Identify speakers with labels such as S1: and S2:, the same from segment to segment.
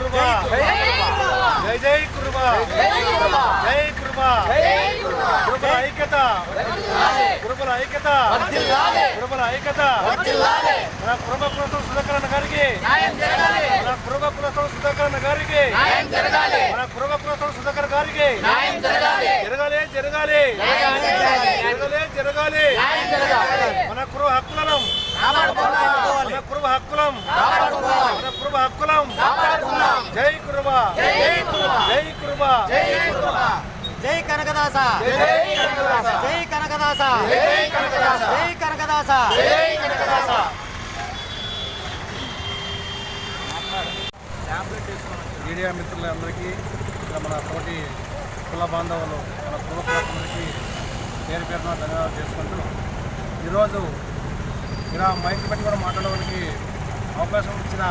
S1: కురుబా. జై జై కురుబా. జై కురుబా. కురుబల ఐక్యత. కురుబల ఐక్యత. కురుబల ఐక్యత. మన కురుబ కులస్తుడు సుధాకరణ గారికి. మన కురుబ కులస్తుడు సుధాకరణ గారికి. మన కురుబ కులస్తుడు సుధాకర్ గారికి. జరగాలి. జరగాలి జరగాలి. జరగాలి. మన కురుబ హక్కులను కురుబ హక్కులం. మన కురుబ హక్కులం. జై కురుబ జై కురుబ
S2: జై కనకదాస.
S1: జై కనకదాస.
S2: జై కనకదాస.
S1: జై కనకదాస.
S2: జై కనకదాస.
S1: జై కనకదాస. మీడియా మిత్రులందరికీ ఇక్కడ మన తోటి కుల బాంధవులు మన కుల కులందరికీ పేరు పేరున ధన్యవాదాలు చేసుకుంటూ ఈరోజు ఇలా మైక్ పెట్టి కూడా మాట్లాడడానికి అవకాశం ఇచ్చిన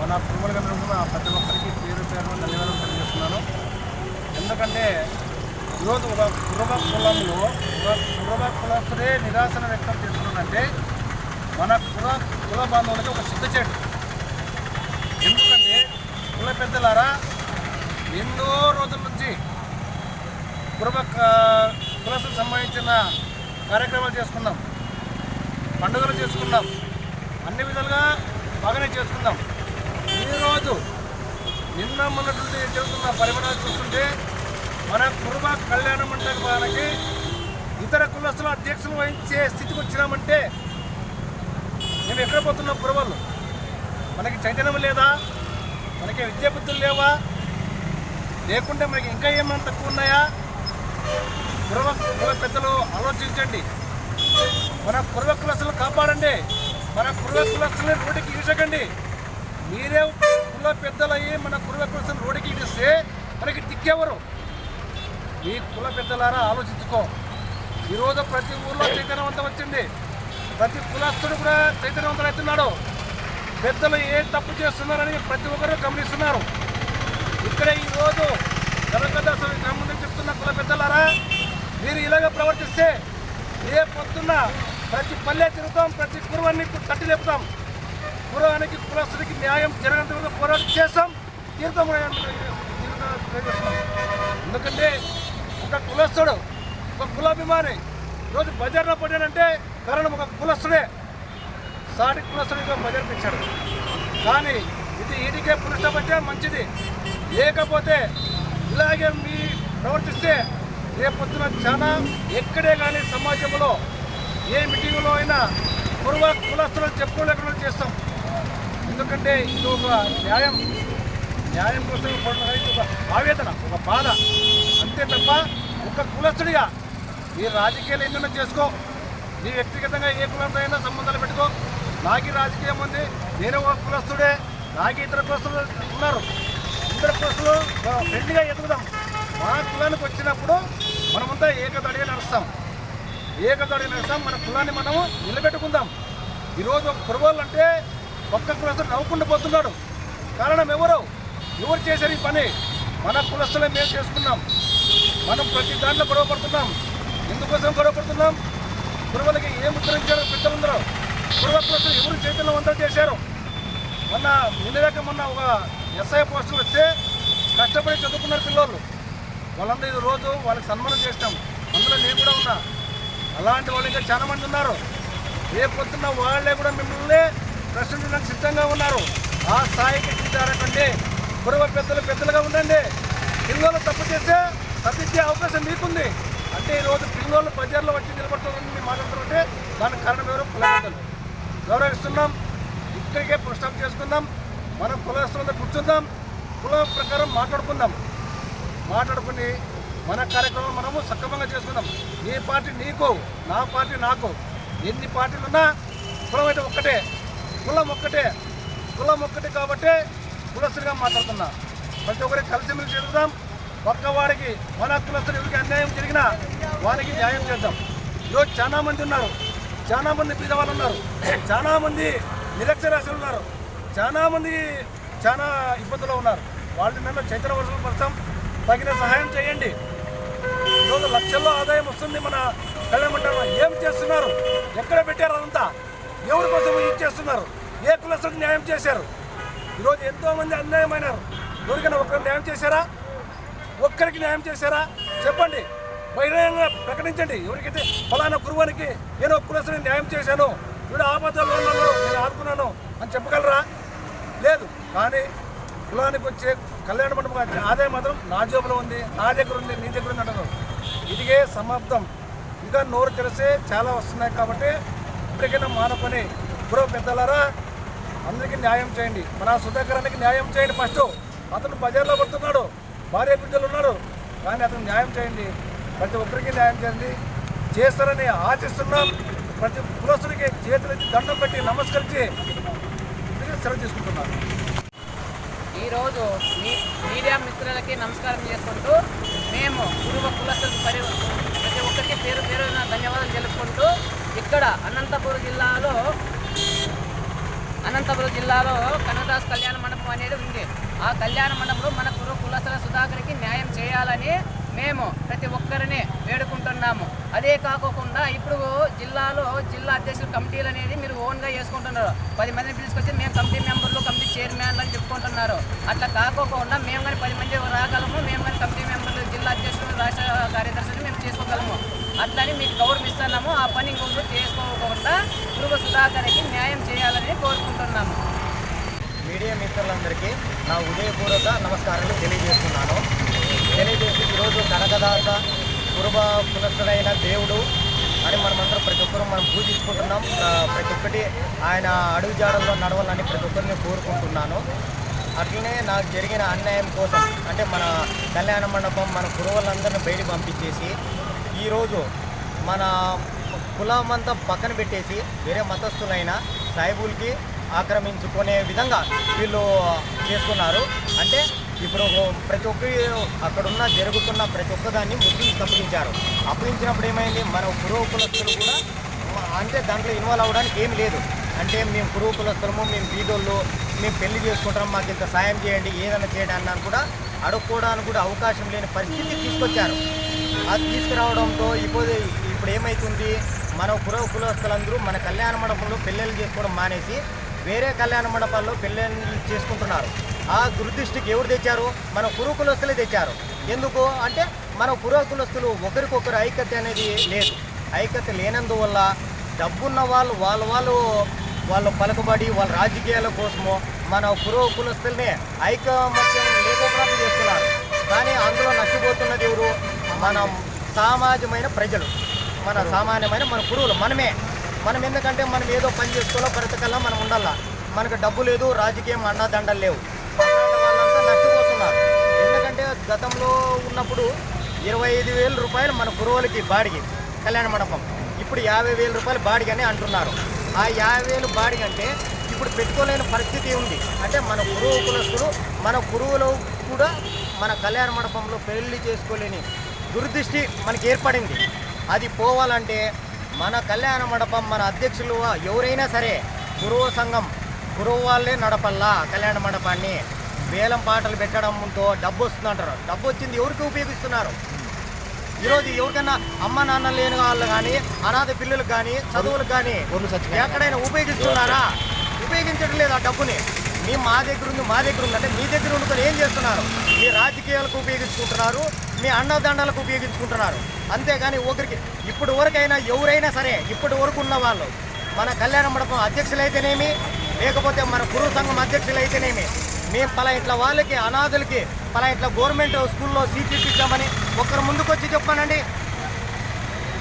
S1: మన కుటుంబాల కూడా ప్రతి ఒక్కరికి పేరు పేరు ధన్యవాదాలు తెలియజేస్తున్నాను. ఎందుకంటే ఈరోజు ఒక కుర్రబ కులంలో ఒక కుర్రబ కులస్తుడే నిరాశన వ్యక్తం చేస్తున్నాడంటే మన కుల కుల బాంధవులకి ఒక సిద్ధచేటు ఎందుకంటే కుల పెద్దలారా ఎన్నో రోజుల నుంచి కుటుంబ కులసుకు సంబంధించిన కార్యక్రమాలు చేసుకున్నాం. పండుగలు చేసుకున్నాం అన్ని విధాలుగా బాగానే చేసుకుందాం. ఈరోజు నిన్న మొన్నటువంటి జరుగుతున్న పరిమాణాలు చూస్తుంటే మన కుటుంబ కళ్యాణ మండపానికి ఇతర కులస్తుల అధ్యక్షులు వహించే స్థితికి వచ్చినామంటే మేము ఎక్కడ పోతున్నాం కురవాళ్ళు మనకి చైతన్యం లేదా? మనకి విద్యాబుద్ధులు లేవా? లేకుంటే మనకి ఇంకా ఏమైనా తక్కువ ఉన్నాయా? కురవ కుల పెద్దలు ఆలోచించండి. మన కురవ కులస్తులు కాపాడండి. మన కురవ కులస్తుల్ని రోడ్డుకి ఈడ్చకండి మీరే కుల పెద్దలయ్యి మన కురవ కులస్తులు రోడ్డుకి ఇస్తే మనకి దిక్కెవరు? మీ కుల పెద్దలారా ఆలోచించుకో. ఈరోజు ప్రతి ఊర్లో చైతన్యవంతం వచ్చింది. ప్రతి కులస్తుడు కూడా చైతన్యవంతం అవుతున్నాడు. పెద్దలు ఏ తప్పు చేస్తున్నారని ప్రతి ఒక్కరూ గమనిస్తున్నారు. ఇక్కడే ఈరోజు కనకదాసు సంబంధించి చెప్తున్న కుల పెద్దలారా మీరు ఇలాగ ప్రవర్తిస్తే ఏ పొద్దున్న ప్రతి పల్లె తిరుగుతాం ప్రతి కురువాన్ని తట్టి లేపుతాం. కురవానికి కులస్తుడికి న్యాయం జరగనంత వరకు పోరాటం చేస్తాం తీర్థం ఎందుకంటే ఒక కులస్తుడు ఒక కులాభిమాని ఈరోజు బజార్లో పడ్డాడంటే కారణం ఒక కులస్తుడే. సాటి కులస్తుడిగా బజార్ తెచ్చాడు. కానీ ఇది ఈడికే పునఃపత్యం మంచిది. లేకపోతే ఇలాగే మీ ప్రవర్తిస్తే రేపొద్దున చాలా ఎక్కడే కానీ సమాజంలో ఏ మీటింగ్లో అయినా కురువ కులస్తులు చెప్పుకోలేకుండా చేస్తాం. ఎందుకంటే ఇది ఒక న్యాయం. న్యాయం కోసం పడిన ఒక ఆవేదన ఒక బాధ. అంతే తప్ప ఒక కులస్తుడిగా ఈ రాజకీయాలు ఎన్నైనా చేసుకో. నీ వ్యక్తిగతంగా ఏ కులంతో అయినా సంబంధాలు పెట్టుకో. నాకు రాజకీయం ఉంది నేను ఒక కులస్తుడే నాకు ఇతర కులస్తులు ఉన్నారు. ఇతర కులస్తులు ఫ్రెండ్గా ఎదుగుదాం. మా కులానికి వచ్చినప్పుడు మనమంతా ఏకదడిగా నడుస్తాం. ఏకదడిగా నడుస్తాం మన కులాన్ని మనము నిలబెట్టుకుందాం. ఈరోజు కురవాళ్ళు అంటే ఒక్క కులస్తులు నవ్వుకుండా పోతున్నాడు. కారణం ఎవరు? ఎవరు చేశారు ఈ పని? మన కులస్తులే మేము చేసుకున్నాం. మనం ప్రతి దాంట్లో గొడవపడుతున్నాం. ఎందుకోసం గొడవపడుతున్నాం? కురవలకి ఏం ఉత్తరించారు పెద్దలందరూ? కురవ కులస్తులు ఎవరు చైతన్యవంతం చేశారు? మొన్న నిన్నగాక మొన్న ఒక ఎస్ఐ పోస్టులు వస్తే కష్టపడి చదువుకున్నారు పిల్లలు వాళ్ళందరూ రోజు వాళ్ళకి సన్మానం చేస్తాం అందులో నేను కూడా ఉన్నా. అలాంటి వాళ్ళు ఇంకా చాలా మంది ఉన్నారు. రేపు పొద్దున్న వాళ్ళే కూడా మిమ్మల్ని ప్రశ్నించడానికి సిద్ధంగా ఉన్నారు. ఆ స్థాయికి ఎక్కించారంటే కురవ పెద్దలు పెద్దలుగా ఉండండి. పిల్లలు తప్పు చేస్తే సరిదిద్దే అవకాశం మీకుంది. అంటే ఈరోజు పిల్లలు బజార్లో వచ్చి నిలబడుతున్నారని మాట్లాడుతుంటే మాట్లాడుతున్నారంటే దానికి కారణం ఎవరు? కుల గౌరవిస్తున్నాం. ఇక్కడికే పుస్తకం చేసుకుందాం. మనం కులస్తులతో కూర్చుందాం. కులం ప్రకారం మాట్లాడుకుందాం. మాట్లాడుకుని మన కార్యక్రమం మనము సక్రమంగా చేసుకుందాం నీ పార్టీ నీకు నా పార్టీ నాకు. ఎన్ని పార్టీలు ఉన్నా కులం అయితే ఒక్కటే. కులం ఒక్కటే. కులం ఒక్కటే కాబట్టి కులస్తుడిగా మాట్లాడుతున్నా. ప్రతి ఒక్కరికి కలిసిమెలిసి చేద్దాం పక్కవాడికి మన కులస్తుడు ఎవరికి అన్యాయం జరిగినా వారికి న్యాయం చేద్దాం. ఈరోజు చాలా మంది ఉన్నారు. చాలామంది పేదవాళ్ళు ఉన్నారు. చాలామంది మంది ఉన్నారు. చాలామంది చాలా ఇబ్బందులు ఉన్నారు. వాళ్ళ మీద చైతన్య పడతాం తగిన సహాయం చేయండి. ఈరోజు లక్షల్లో ఆదాయం వస్తుంది మన కళ్యాణ మండపంలో ఏం చేస్తున్నారు? ఎక్కడ పెట్టారు అదంతా? ఎవరి కోసం ఇది చేస్తున్నారు? ఏ కులస్తుడికి న్యాయం చేశారు? ఈరోజు ఎంతోమంది అన్యాయమైనారు. ఎవరికైనా ఒక్కరు న్యాయం చేశారా? ఒక్కరికి న్యాయం చేశారా? చెప్పండి. బహిరంగంగా ప్రకటించండి. ఎవరికైతే ఫలానా గురువానికి నేను ఒక కులస్తుని న్యాయం చేశాను వీడు ఆపదలో నేను ఆదుకున్నాను అని చెప్పగలరా? లేదు. కానీ కులానికి వచ్చే కళ్యాణ మండపం వచ్చే ఆదాయం మాత్రం నా జోబులో ఉంది నా దగ్గర ఉంది నీ దగ్గర ఉంది అంటారు ఇదిగే సమాప్తం. ఇంకా నోరు తెరిస్తే చాలా వస్తున్నాయి కాబట్టి ఇప్పటికైనా మానపని ఇప్పుడు పెద్దలారా అందరికీ న్యాయం చేయండి. మన సుధాకరానికి న్యాయం చేయండి ఫస్ట్. అతను బజార్లో పడుతున్నాడు భార్య బిడ్డలు ఉన్నారు కానీ అతను న్యాయం చేయండి. ప్రతి ఒక్కరికి న్యాయం చేయండి. చేస్తారని ఆశిస్తున్నాం. ప్రతి పురస్తుడికి చేతులెత్తి దండం పెట్టి నమస్కరించి సెలవు తీసుకుంటున్నాను.
S3: ఈరోజు మీ మీడియా మిత్రులకి నమస్కారం చేసుకుంటూ మేము కుటుంబ కులస్తులకు పరి ప్రతి ఒక్కరికి పేరు పేరున ధన్యవాదాలు తెలుపుకుంటూ ఇక్కడ అనంతపురం జిల్లాలో అనంతపురం జిల్లాలో కనకదాస్ కళ్యాణ మండపం అనేది ఉంది. ఆ కళ్యాణ మండపంలో మన పూర్వ కులస్తుల సుధాకర్కి న్యాయం చేయాలని మేము ప్రతి ఒక్కరిని వేడుకుంటున్నాము. అదే కాకోకుండా ఇప్పుడు జిల్లాలో జిల్లా అధ్యక్షులు కమిటీలు అనేది మీరు ఓన్గా చేసుకుంటున్నారు పది మందిని పిలుచుకొచ్చి మేము కమిటీ మెంబర్లు కమిటీ చైర్మన్లు అని చెప్పుకుంటున్నారు. అట్లా కాకోకుండా మేము కానీ పది మంది రాగలము మేము కానీ కమిటీ మెంబర్లు జిల్లా అధ్యక్షులు రాష్ట్ర కార్యదర్శులు మేము చేసుకోగలము. అట్లని మీకు గౌరవం ఇస్తున్నాము ఆ పని ఇంకొకరు చేసుకోకుండా పురుగు సుధాకర్కి న్యాయం చేయాలని కోరుకుంటున్నాము.
S2: మీడియా మిత్రులందరికీ నా ఉదయపూర్వక నమస్కారాలు తెలియజేస్తున్నాను. ఈరోజు కనకదాస పునస్తుడైన దేవుడు అని మనమందరం ప్రతి ఒక్కరూ మనం పూజించుకుంటున్నాం. ప్రతి ఒక్కటి ఆయన అడుగుజాడల్లో నడవాలని ప్రతి ఒక్కరిని కోరుకుంటున్నాను. అట్లనే నాకు జరిగిన అన్యాయం కోసం అంటే మన కళ్యాణ మండపం మన కురువులందరిని బయటికి పంపించేసి ఈరోజు మన కులం అంతా పక్కన పెట్టేసి వేరే మతస్థులైన సాయిబుల్కి ఆక్రమించుకునే విధంగా వీళ్ళు చేస్తున్నారు. అంటే ఇప్పుడు ప్రతి ఒక్క అక్కడున్న జరుగుతున్న ప్రతి ఒక్కదాన్ని ముస్లిమ్స్ అప్పగించారు అప్పగించినప్పుడు ఏమైంది? మన పురోగ కులస్తులు కూడా అంటే దాంట్లో ఇన్వాల్వ్ అవ్వడానికి ఏం లేదు. అంటే మేము పురుగు కులస్తులము మేము బీదోళ్ళు మేము పెళ్ళి చేసుకుంటాం మాకు ఇంత సాయం చేయండి ఏదైనా చేయడానికి కూడా అడుక్కోవడానికి కూడా అవకాశం లేని పరిస్థితి తీసుకొచ్చారు. అది తీసుకురావడంతో ఇప్పుడు ఇప్పుడు ఏమవుతుంది మన పురవ కులస్తులందరూ మన కళ్యాణ మండపంలో పెళ్ళిళ్ళు చేసుకోవడం మానేసి వేరే కళ్యాణ మండపాల్లో పెళ్ళిళ్ళు చేసుకుంటున్నారు. ఆ గురుదృష్టికి ఎవరు తెచ్చారు? మన పురోకులస్తులే తెచ్చారు. ఎందుకు? అంటే మన పురోకులస్తులు ఒకరికొకరు ఐక్యత అనేది లేదు. ఐక్యత లేనందువల్ల డబ్బున్న వాళ్ళు వాళ్ళ వాళ్ళు వాళ్ళు పలకబడి వాళ్ళ రాజకీయాల కోసము మన పురోకులస్తులనే ఐకమత్యం లేకపోవడం చేస్తున్నారు. కానీ అందులో నష్టపోతున్నది ఎవరు? మన సామాజమైన ప్రజలు. మన సామాన్యమైన మన పురుగులు మనమే. మనం ఎందుకంటే మనం ఏదో పని చేసుకోవాలో బ్రతకల్లా మనం ఉండాలా. మనకు డబ్బు లేదు రాజకీయం అండదండలు లేవు అట్లాంటి వాళ్ళంతా నష్టపోతున్నారు ఎందుకంటే గతంలో ఉన్నప్పుడు ఇరవై ఐదు వేల రూపాయలు మన పురుగులకి బాడిగి కళ్యాణ మండపం. ఇప్పుడు యాభై వేల రూపాయలు బాడిగ అని అంటున్నారు. ఆ యాభై వేలు బాడిగ అంటే ఇప్పుడు పెట్టుకోలేని పరిస్థితి ఉంది. అంటే మన గురువు కులస్తులు మన గురువులు కూడా మన కళ్యాణ మండపంలో పెళ్ళి చేసుకోలేని దురదృష్టి మనకి ఏర్పడింది. అది పోవాలంటే మన కళ్యాణ మండపం మన అధ్యక్షులు ఎవరైనా సరే గురువు సంఘం గురువు వాళ్ళే నడపల్లా కళ్యాణ మండపాన్ని. వేలం పాటలు పెట్టడంతో డబ్బు వస్తుంది అంటారు డబ్బు వచ్చింది ఎవరికి ఉపయోగిస్తున్నారు? ఈరోజు ఎవరికైనా అమ్మ నాన్న లేని వాళ్ళు కానీ అనాథ పిల్లలకు కానీ చదువులకు కానీ ఎక్కడైనా ఉపయోగిస్తున్నారా? ఉపయోగించడం లేదు ఆ డబ్బుని. మీ మా దగ్గర ఉంది మా దగ్గర ఉంది అంటే మీ దగ్గర ఉండుకొని ఏం చేస్తున్నారు? మీ రాజకీయాలకు ఉపయోగించుకుంటున్నారు మీ అన్నదండలకు ఉపయోగించుకుంటున్నారు. అంతేగాని ఒకరికి ఇప్పటి వరకైనా ఎవరైనా సరే ఇప్పటి వరకు ఉన్న వాళ్ళు మన కళ్యాణ మండపం అధ్యక్షులైతేనేమి లేకపోతే మన గురు సంఘం అధ్యక్షులైతేనేమి మేము పలా ఇంట్లో వాళ్ళకి అనాథులకి పలా ఇట్లా గవర్నమెంట్ స్కూల్లో సీట్లు ఇప్పించామని ఒకరు ముందుకొచ్చి చెప్పానండి.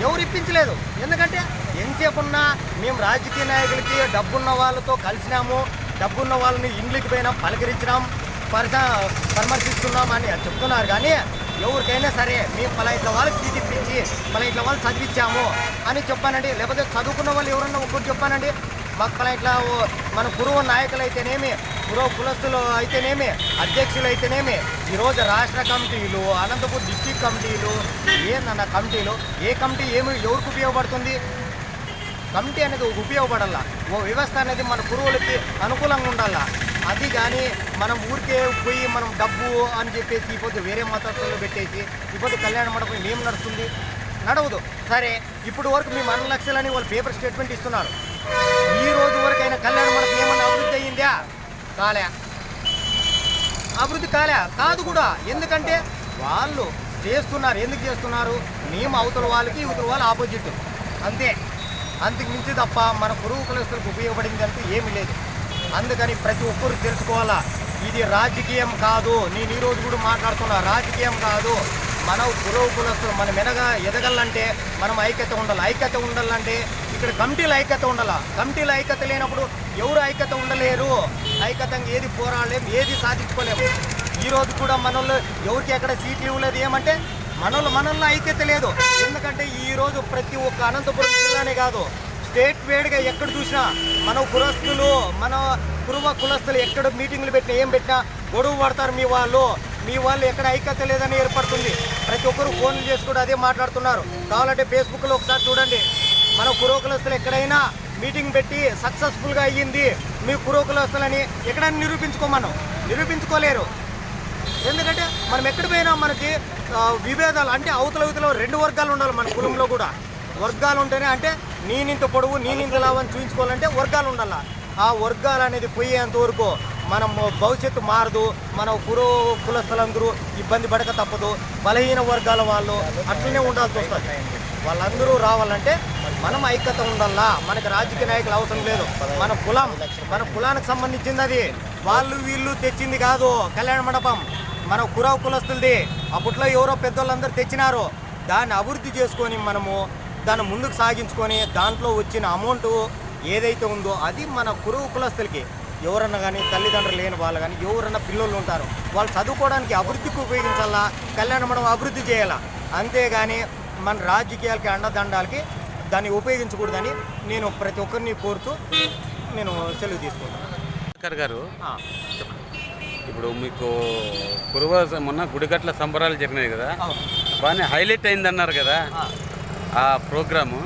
S2: ఎవరు ఇప్పించలేదు. ఎందుకంటే ఎంతసేపు ఉన్నా మేము రాజకీయ నాయకులకి డబ్బున్న వాళ్ళతో కలిసినాము డబ్బున్న వాళ్ళని ఇండ్లకి పోయినాం పలకరించినాం పరిస పరామర్శిస్తున్నాం అని చెప్తున్నారు. కానీ ఎవరికైనా సరే మేము పలా ఇంట్లో వాళ్ళకి సీట్ ఇప్పించి పలా ఇంట్లో వాళ్ళు చదివించాము అని చెప్పానండి. లేకపోతే చదువుకున్న వాళ్ళు ఎవరన్నా ఒకరు చెప్పానండి. మాకు ఇట్లా మన గురువు నాయకులు అయితేనేమి గురువు కులస్తులు అయితేనేమి అధ్యక్షులు అయితేనేమి ఈరోజు రాష్ట్ర కమిటీలు అనంతపూర్ డిస్టిక్ కమిటీలు ఏందన్న కమిటీలు ఏ కమిటీ ఏమి ఎవరికి ఉపయోగపడుతుంది? కమిటీ అనేది ఉపయోగపడాల? ఓ వ్యవస్థ అనేది మన గురువులకి అనుకూలంగా ఉండాలా? అది కానీ మనం ఊరికే పోయి మనం డబ్బు అని చెప్పేసి ఇప్పుడు వేరే మతస్థులు పెట్టేసి ఇప్పుడు కళ్యాణ మండపం ఏం నడుస్తుంది? నడవదు. సరే ఇప్పుడు వరకు మేము అన్ని లక్షలని వాళ్ళు పేపర్ స్టేట్మెంట్ ఇస్తున్నారు. ఈ రోజు వరకైనా కళ్యాణ మండపం ఏమన్నా అభివృద్ధి అయ్యిందా? కాలే. అభివృద్ధి కాలే. కాదు కూడా. ఎందుకంటే వాళ్ళు చేస్తున్నారు. ఎందుకు చేస్తున్నారు? మేము అవతల వాళ్ళకి ఇవతల వాళ్ళు ఆపోజిట్ అంతే. అంతకు మించి తప్ప మన పురుగు కులస్తులకు ఉపయోగపడింది అంటూ ఏమీ లేదు. అందుకని ప్రతి ఒక్కరు తెలుసుకోవాలా ఇది రాజకీయం కాదు. నేను ఈరోజు కూడా మాట్లాడుతున్నా రాజకీయం కాదు. మన పురోగులస్తులు మనం ఎనగా ఎదగాలంటే మనం ఐక్యత ఉండాలి. ఐక్యత ఉండాలంటే ఇక్కడ కమిటీల ఐక్యత ఉండాలా. కమిటీల ఐక్యత లేనప్పుడు ఎవరు ఐక్యత ఉండలేరు. ఐక్యతంగా ఏది పోరాడలేము ఏది సాధించుకోలేము ఈ రోజు కూడా మనోళ్ళు ఎవరికి ఎక్కడ సీట్లు ఇవ్వలేదు. ఏమంటే మనోళ్ళు మనల్లో ఐక్యత లేదు. ఎందుకంటే ఈ రోజు ప్రతి ఒక్క అనంతపురం జిల్లానే కాదు స్టేట్ వేడిగా ఎక్కడ చూసినా మన కులస్తులు మన కురువ కులస్తులు ఎక్కడ మీటింగ్లు పెట్టినా ఏం పెట్టినా గొడవ పడతారు మీ వాళ్ళు. మీ వాళ్ళు ఎక్కడ ఐక్యత లేదని ఏర్పడుతుంది. ప్రతి ఒక్కరు ఫోన్లు చేసి కూడా అదే మాట్లాడుతున్నారు. కావాలంటే ఫేస్బుక్లో ఒకసారి చూడండి. మన కురవ ఎక్కడైనా మీటింగ్ పెట్టి సక్సెస్ఫుల్గా అయ్యింది. మీ కురవ కులస్తులని ఎక్కడైనా నిరూపించుకోమను. నిరూపించుకోలేరు. ఎందుకంటే మనం ఎక్కడ పోయినా మనకి విభేదాలు అంటే అవతల అవతల రెండు వర్గాలు ఉండాలి మన కులంలో కూడా. వర్గాలు ఉంటేనే అంటే నేనింత పొడవు నేనింత లాభం చూపించుకోవాలంటే వర్గాలు ఉండాలి. ఆ వర్గాలు అనేది పోయేంత వరకు మనం భవిష్యత్తు మారదు మన కురు కులస్తులందరూ ఇబ్బంది పడక తప్పదు. బలహీన వర్గాల వాళ్ళు అట్లనే ఉండాల్సి వస్తుంది. వాళ్ళందరూ రావాలంటే మనం ఐక్యత ఉండాలా? మనకి రాజకీయ నాయకులు అవసరం లేదు. మన కులం మన కులానికి సంబంధించింది అది. వాళ్ళు వీళ్ళు తెచ్చింది కాదు కళ్యాణ మండపం. మన కురావు కులస్తులది. అప్పట్లో ఎవరో పెద్దోళ్ళందరూ తెచ్చినారు. దాన్ని అభివృద్ధి చేసుకొని మనము దాన్ని ముందుకు సాగించుకొని దాంట్లో వచ్చిన అమౌంట్ ఏదైతే ఉందో అది మన కురువు కులస్తులకి ఎవరన్నా కానీ తల్లిదండ్రులు లేని వాళ్ళు కానీ ఎవరన్నా పిల్లలు ఉంటారు. వాళ్ళు చదువుకోవడానికి అభివృద్ధికి ఉపయోగించాలా? కళ్యాణ మండపం అభివృద్ధి చేయాలా? అంతేగాని మన రాజకీయాలకి అండదండాలకి దాన్ని ఉపయోగించకూడదని నేను ప్రతి ఒక్కరిని కోరుతూ నేను సెలవు తీసుకుంటాను
S4: గారు ఇప్పుడు మీకు కురువ మొన్న గుడిగట్ల సంబరాలు జరిగినాయి కదా? బాగానే హైలైట్ అయిందన్నారు కదా?
S2: ఆ,
S4: ప్రోగ్రాము.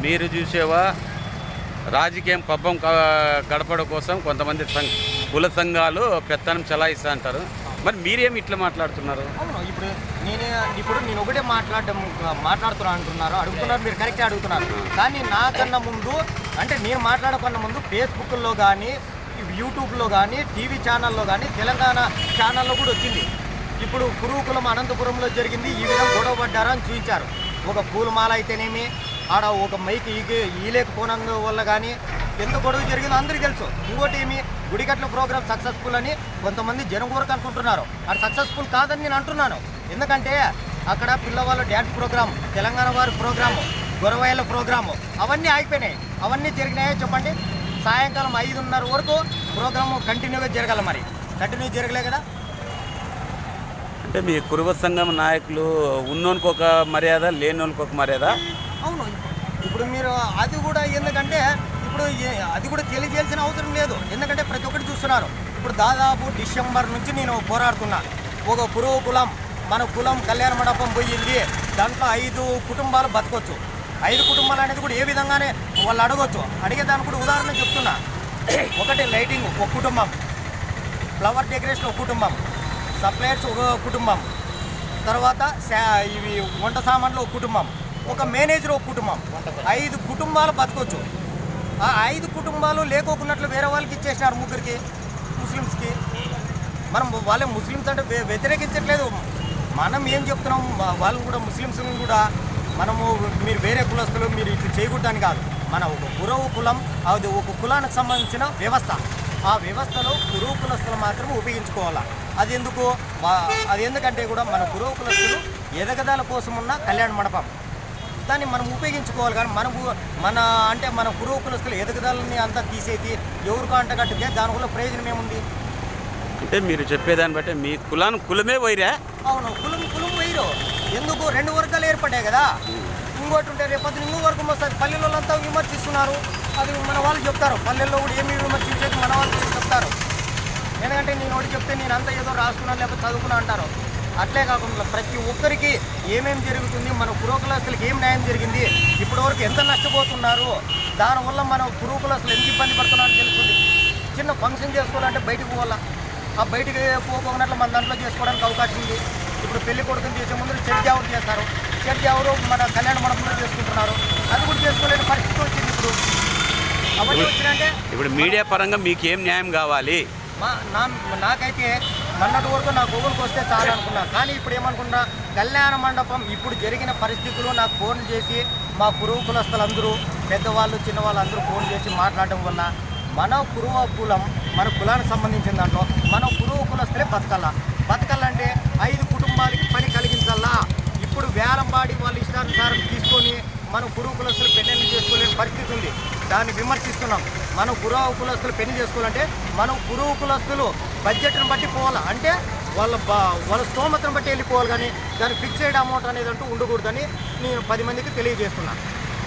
S4: మీరు చూసేవా? రాజకీయం పబ్బం గడపడం కోసం కొంతమంది సంఘ కుల సంఘాలు పెత్తనం చలాయిస్తా అంటారు మరి మీరేమి ఇట్లా మాట్లాడుతున్నారు?
S2: అవును ఇప్పుడు నేనే ఇప్పుడు నేను ఒకటే మాట్లాడడం మాట్లాడుతున్నా అంటున్నారు. అడుగుతున్నారు మీరు కరెక్టే అడుగుతున్నారు. కానీ నాకన్నా ముందు అంటే నేను మాట్లాడకన్నా ముందు ఫేస్బుక్లో కానీ యూట్యూబ్లో కానీ టీవీ ఛానల్లో కానీ తెలంగాణ ఛానల్లో కూడా వచ్చింది. ఇప్పుడు కురుకులం అనంతపురంలో జరిగింది. ఈ విధంగా గొడవ పడ్డారా అని చూపించారు. ఒక పూలమాల అయితేనేమి ఆడ ఒక మైక్ ఈగ ఈలేకపోవడం వల్ల కానీ ఎంత గొడవ జరిగిందో అందరికీ తెలుసు. ఇంకోటి ఏమి? గుడిగట్ల ప్రోగ్రామ్ సక్సెస్ఫుల్ అని కొంతమంది జనం కొరకు అనుకుంటున్నారు. అది సక్సెస్ఫుల్ కాదని నేను అంటున్నాను. ఎందుకంటే అక్కడ పిల్లవాళ్ళ డ్యాన్స్ ప్రోగ్రామ్ తెలంగాణ వారి ప్రోగ్రాము గొరవాయల ప్రోగ్రాము అవన్నీ ఆగిపోయినాయి. అవన్నీ జరిగినాయో చెప్పండి? సాయంకాలం ఐదున్నర వరకు ప్రోగ్రాము కంటిన్యూగా జరగాలి మరి. కంటిన్యూ జరగలే కదా?
S4: అంటే మీ కురువ సంఘం నాయకులు ఉన్నోనికి ఒక మర్యాద లేనోనికి ఒక మర్యాద?
S2: అవును. ఇప్పుడు మీరు అది కూడా ఎందుకంటే ఇప్పుడు అది కూడా తెలియజేయాల్సిన అవసరం లేదు. ఎందుకంటే ప్రతి ఒక్కటి చూస్తున్నారు. ఇప్పుడు దాదాపు డిసెంబర్ నుంచి నేను పోరాడుతున్నా. ఒక పురుగు కులం మన కులం కళ్యాణ మండపం పోయింది. దాంట్లో ఐదు కుటుంబాలు బతకొచ్చు. ఐదు కుటుంబాలు అనేది కూడా ఏ విధంగానే వాళ్ళు అడగొచ్చు. అడిగే దానికి కూడా ఉదాహరణ చెప్తున్నా. ఒకటి లైటింగ్ ఒక కుటుంబం. ఫ్లవర్ డెకరేషన్ ఒక కుటుంబం. సప్లైర్స్ ఒక కుటుంబం. తర్వాత శా- ఇవి వంట సామాన్లు ఒక కుటుంబం. ఒక మేనేజర్ ఒక కుటుంబం. ఐదు కుటుంబాలు బతకొచ్చు. ఆ ఐదు కుటుంబాలు లేకోకున్నట్లు వేరే వాళ్ళకి ఇచ్చేసినారు ముగ్గురికి ముస్లిమ్స్కి. మనం వాళ్ళే ముస్లిమ్స్ అంటే వ్యతిరేకించట్లేదు. మనం ఏం చెప్తున్నాం? వాళ్ళు వాళ్ళని కూడా ముస్లిమ్స్ని కూడా మనము మీరు వేరే కులస్తులు మీరు ఇట్లా చేయకూడదని కాదు. మన ఒక గురవు కులం అది ఒక కులానికి సంబంధించిన వ్యవస్థ. ఆ వ్యవస్థలో గురువు కులస్తులు మాత్రమే ఉపయోగించుకోవాలా? అది ఎందుకు? అది ఎందుకంటే కూడా మన గురువు కులస్తులు ఎదగదాల కోసం ఉన్న కళ్యాణ మండపం. దాన్ని మనం ఉపయోగించుకోవాలి. కానీ మనము మన అంటే మన కురువు కులస్తులు ఎదుగుదలని అంతా తీసేసి ఎవరికో అంటగట్టితే దానివల్ల ప్రయోజనం ఏముంది?
S4: అంటే మీరు చెప్పేదాన్ని బట్టి మీ కులాన్ని కులమే వైరా?
S2: అవును. కులం కులం వేయరు ఎందుకు? రెండు వర్గాలు ఏర్పడ్డాయి కదా. ఇంకోటి ఉంటే రేపొద్దున ఇంకో వర్గం వస్తుంది. పల్లెల్లో అంతా విమర్శిస్తున్నారు. అది మన వాళ్ళు చెప్తారు. పల్లెల్లో కూడా ఏమి విమర్శించేది మన వాళ్ళు చెప్తారు. ఎందుకంటే నేను ఒకటి చెప్తే నేను అంతా ఏదో రాసుకున్నాను లేకపోతే చదువుకున్నా అంటారు. అట్లే కాకుండా ప్రతి ఒక్కరికి ఏమేమి జరుగుతుంది మన పురోకులస్తులకి ఏం న్యాయం జరిగింది ఇప్పటి వరకు ఎంత నష్టపోతున్నారు దానివల్ల మన పురోకులస్తులు ఎంత ఇబ్బంది పడుతున్నారని తెలుస్తుంది. చిన్న ఫంక్షన్ చేసుకోవాలంటే బయటకు పోవాలా? ఆ బయటికి పోకున్నట్లు మన దాంట్లో చేసుకోవడానికి అవకాశం ఉంది. ఇప్పుడు పెళ్ళి కొడుకుని చేసే ముందు చెడ్ జావరు చేస్తారు. చెడ్ జావరు మన కళ్యాణ మండపంలో చేసుకుంటున్నారు. అది కూడా చేసుకోలేని పరిస్థితి వచ్చింది ఇప్పుడు. అవన్నీ వచ్చినంటే
S4: ఇప్పుడు మీడియా పరంగా మీకు ఏం న్యాయం కావాలి?
S2: మా నా నాకైతే మొన్నటి వరకు నా గూగుల్కి వస్తే చాలు అనుకున్నా. కానీ ఇప్పుడు ఏమనుకున్నా కళ్యాణ మండపం ఇప్పుడు జరిగిన పరిస్థితులు నాకు ఫోన్ చేసి మా పురుగు కులస్తులందరూ పెద్దవాళ్ళు చిన్నవాళ్ళు అందరూ ఫోన్ చేసి మాట్లాడడం వల్ల మన పురువ కులం మన కులానికి సంబంధించిన దాంట్లో మన పురుగు కులస్తులే బతకాల. బతకాలంటే ఐదు కుటుంబాలకి పని కలిగించాలా? ఇప్పుడు వేలంపాడి వాళ్ళ ఇష్టానుసారం తీసుకొని మనం పురుగు కులస్తులు పెళ్ళిళ్ళు చేసుకోలేని పరిస్థితి ఉంది. దాన్ని విమర్శిస్తున్నాం. మనం గురువు కులస్తులు పెళ్ళి చేసుకోవాలంటే మనం పురుగు కులస్తులు బడ్జెట్ని బట్టి పోవాలి? అంటే వాళ్ళ బా వాళ్ళ స్తోమతను బట్టి వెళ్ళిపోవాలి కానీ దాని ఫిక్స్డ్ అమౌంట్ అనేది అంటూ ఉండకూడదని నేను పది మందికి తెలియజేస్తున్నాను